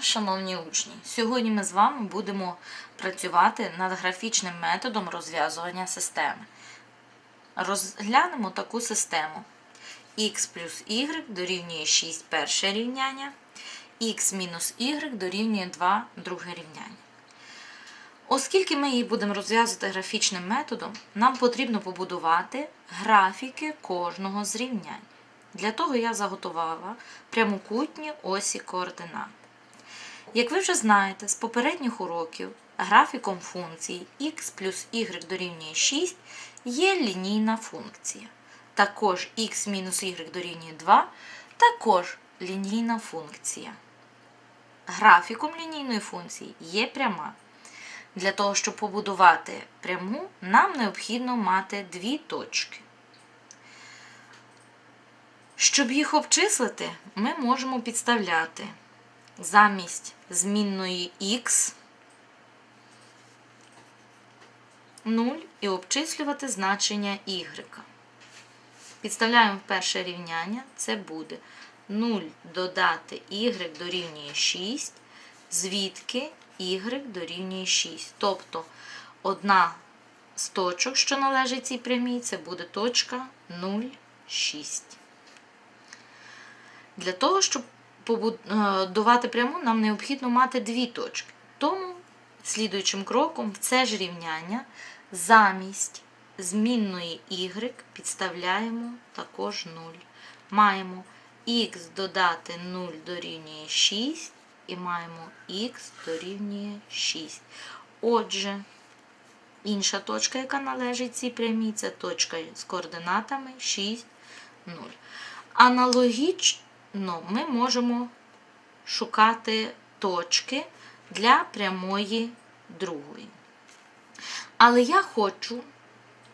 шановні учні! Сьогодні ми з вами будемо працювати над графічним методом розв'язування системи. Розглянемо таку систему. х плюс y дорівнює 6 перше рівняння, х мінус y дорівнює 2 друге рівняння. Оскільки ми її будемо розв'язувати графічним методом, нам потрібно побудувати графіки кожного з рівнянь. Для того я заготувала прямокутні осі координат. Як ви вже знаєте з попередніх уроків, графіком функції x плюс y дорівнює 6 є лінійна функція. Також x мінус y дорівнює 2 також лінійна функція. Графіком лінійної функції є пряма. Для того, щоб побудувати пряму, нам необхідно мати дві точки. Щоб їх обчислити, ми можемо підставляти замість змінної х 0 і обчислювати значення y. Підставляємо в перше рівняння, це буде 0 додати y дорівнює 6, звідки y дорівнює 6. Тобто одна з точок, що належить цій прямій, це буде точка 0,6. Для того, щоб побудувати пряму, нам необхідно мати дві точки. Тому, слідуючим кроком, в це ж рівняння замість змінної y підставляємо також 0. Маємо х додати 0 дорівнює 6 і маємо х дорівнює 6. Отже, інша точка, яка належить цій прямій, це точка з координатами 6, 0. Аналогічно ми можемо шукати точки для прямої другої. Але я хочу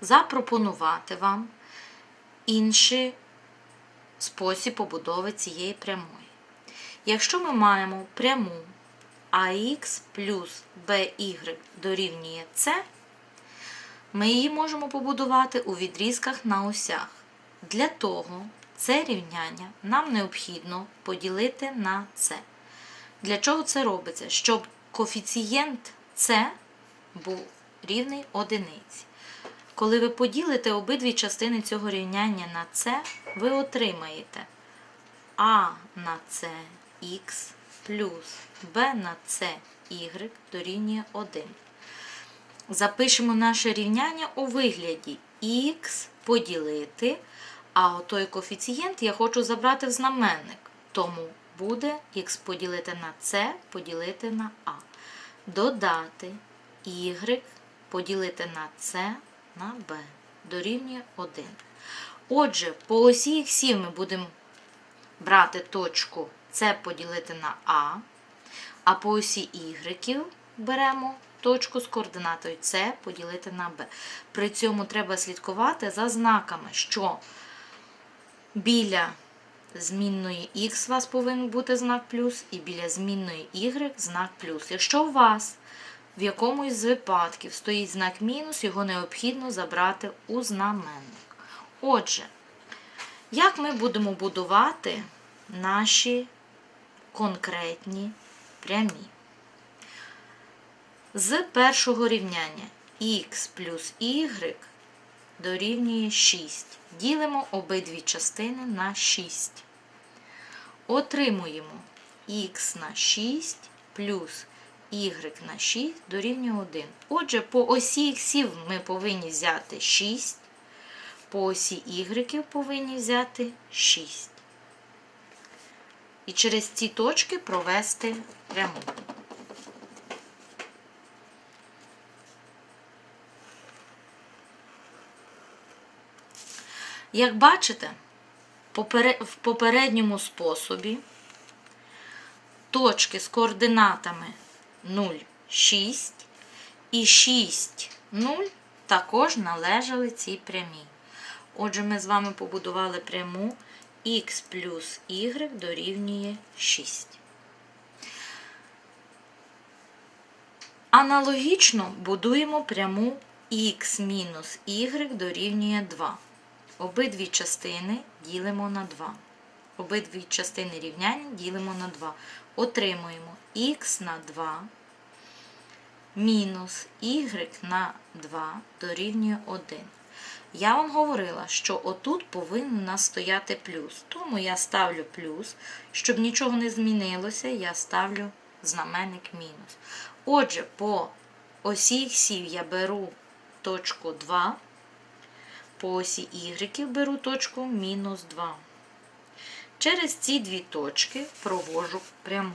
запропонувати вам інший спосіб побудови цієї прямої. Якщо ми маємо пряму ax плюс by дорівнює c, ми її можемо побудувати у відрізках на осях. Для того це рівняння нам необхідно поділити на c. Для чого це робиться? Щоб коефіцієнт c був рівний одиниці. Коли ви поділите обидві частини цього рівняння на c, ви отримаєте a на c х плюс b на c y дорівнює 1. Запишемо наше рівняння у вигляді х поділити, а отой коефіцієнт я хочу забрати в знаменник. Тому буде х поділити на c поділити на а. Додати y поділити на c на b дорівнює 1. Отже, по осі х ми будемо брати точку С поділити на А, а по осі Y беремо точку з координатою С поділити на Б. При цьому треба слідкувати за знаками, що біля змінної Х у вас повинен бути знак плюс, і біля змінної Y знак плюс. Якщо у вас в якомусь з випадків стоїть знак мінус, його необхідно забрати у знаменник. Отже, як ми будемо будувати наші конкретні прямі? З першого рівняння х плюс y дорівнює 6. Ділимо обидві частини на 6. Отримуємо х на 6 плюс y на 6 дорівнює 1. Отже, по осі х ми повинні взяти 6, по осі y повинні взяти 6. І через ці точки провести пряму. Як бачите, в попередньому способі точки з координатами 0, 6 і 6, 0 також належали цій прямій. Отже, ми з вами побудували пряму х плюс y дорівнює 6. Аналогічно будуємо пряму х мінус y дорівнює 2. Обидві частини ділимо на 2. Обидві частини рівняння ділимо на 2. Отримуємо х на 2 мінус y на 2 дорівнює 1. Я вам говорила, що отут повинен у нас стояти плюс. Тому я ставлю плюс. Щоб нічого не змінилося, я ставлю знаменник мінус. Отже, по осі іксів я беру точку 2, по осі y беру точку мінус 2. Через ці дві точки провожу пряму.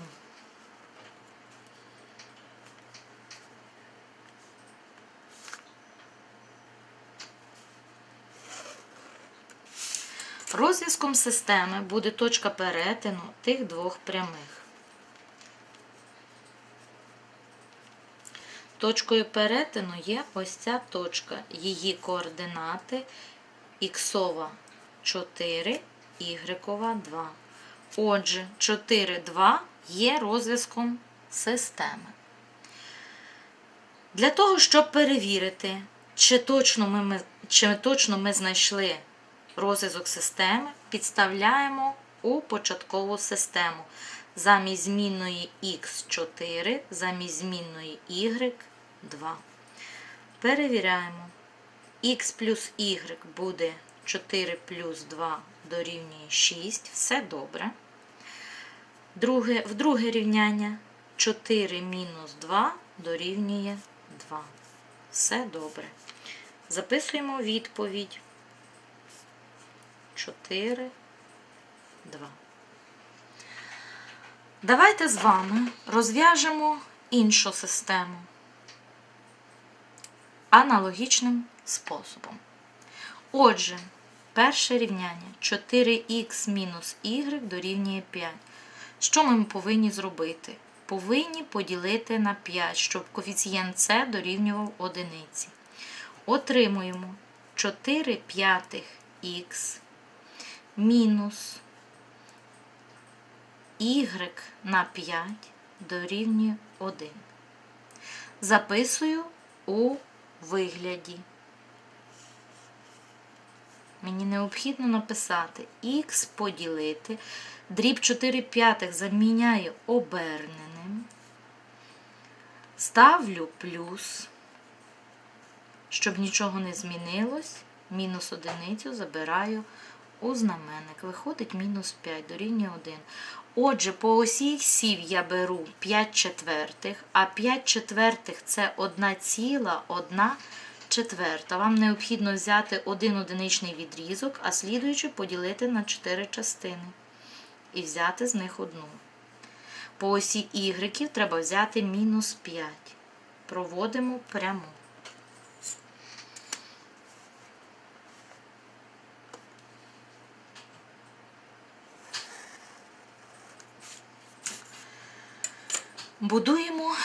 Розв'язком системи буде точка перетину тих двох прямих. Точкою перетину є ось ця точка. Її координати іксова 4, y 2. Отже, 4, 2 є розв'язком системи. Для того, щоб перевірити, чи точно ми, чи точно ми знайшли розв'язок системи, підставляємо у початкову систему. Замість змінної х4, замість змінної y2. Перевіряємо. х плюс y буде 4 плюс 2 дорівнює 6. Все добре. Друге, в друге рівняння 4 мінус 2 дорівнює 2. Все добре. Записуємо відповідь. 4, 2. Давайте з вами розв'яжемо іншу систему аналогічним способом. Отже, перше рівняння 4х мінус y дорівнює 5. Що ми повинні зробити? Повинні поділити на 5, щоб коефіцієнт С дорівнював одиниці. Отримуємо 4 п'ятих х мінус y на 5 дорівнює 1. Записую у вигляді. Мені необхідно написати х поділити. Дріб 4 п'ятих заміняю оберненим. Ставлю плюс, щоб нічого не змінилось. Мінус одиницю забираю у знаменник. Виходить мінус 5 дорівнює 1. Отже, по осі іксів я беру 5 четвертих, а 5 четвертих це 1 ціла, 1 четверта. Вам необхідно взяти один одиничний відрізок, а слідуючи поділити на 4 частини. І взяти з них одну. По осі y треба взяти мінус 5. Проводимо пряму. Будуємо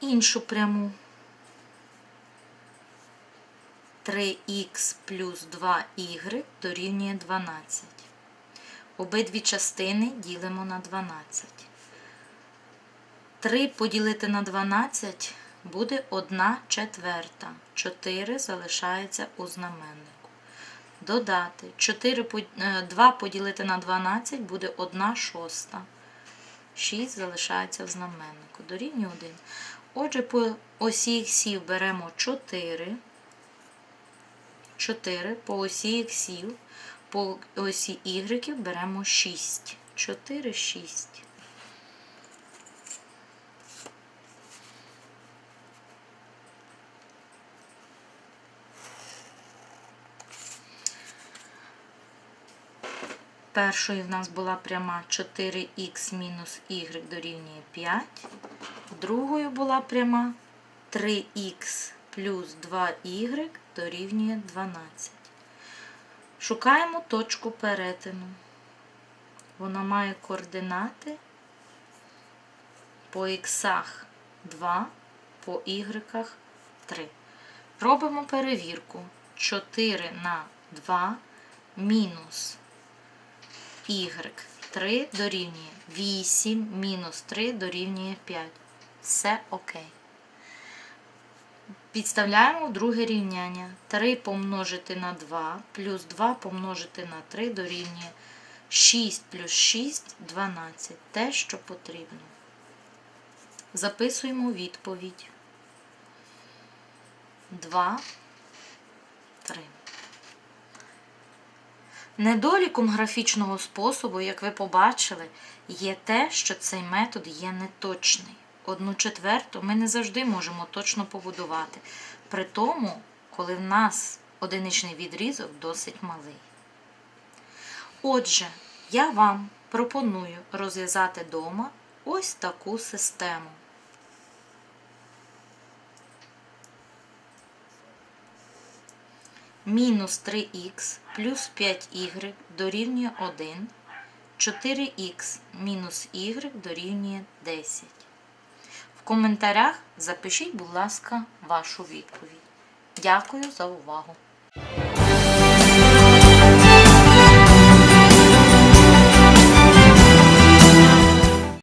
іншу пряму. 3х плюс 2y дорівнює 12. Обидві частини ділимо на 12. 3 поділити на 12 буде 1 четверта. 4 залишається у знаменнику. Додати 4, 2 поділити на 12 буде 1 шоста. 6 залишається в знаменнику. Дорівнює 1. Отже, по осі іксів беремо 4. 4 по осі іксів, по осі y беремо 6. 4, 6. Першою в нас була пряма 4х мінус y дорівнює 5. Другою була пряма 3х плюс 2y дорівнює 12. Шукаємо точку перетину. Вона має координати по х 2, по y 3. Робимо перевірку. 4 на 2 мінус y 3 дорівнює 8 мінус 3 дорівнює 5. Все окей. Підставляємо в друге рівняння. 3 помножити на 2 плюс 2 помножити на 3 дорівнює 6 плюс 6 12. Те, що потрібно. Записуємо відповідь. 2, 3. Недоліком графічного способу, як ви побачили, є те, що цей метод є неточний. Одну четверту ми не завжди можемо точно побудувати, при тому, коли в нас одиничний відрізок досить малий. Отже, я вам пропоную розв'язати дома ось таку систему. Мінус 3х плюс 5y дорівнює 1, 4х мінус y дорівнює 10. В коментарях запишіть, будь ласка, вашу відповідь. Дякую за увагу!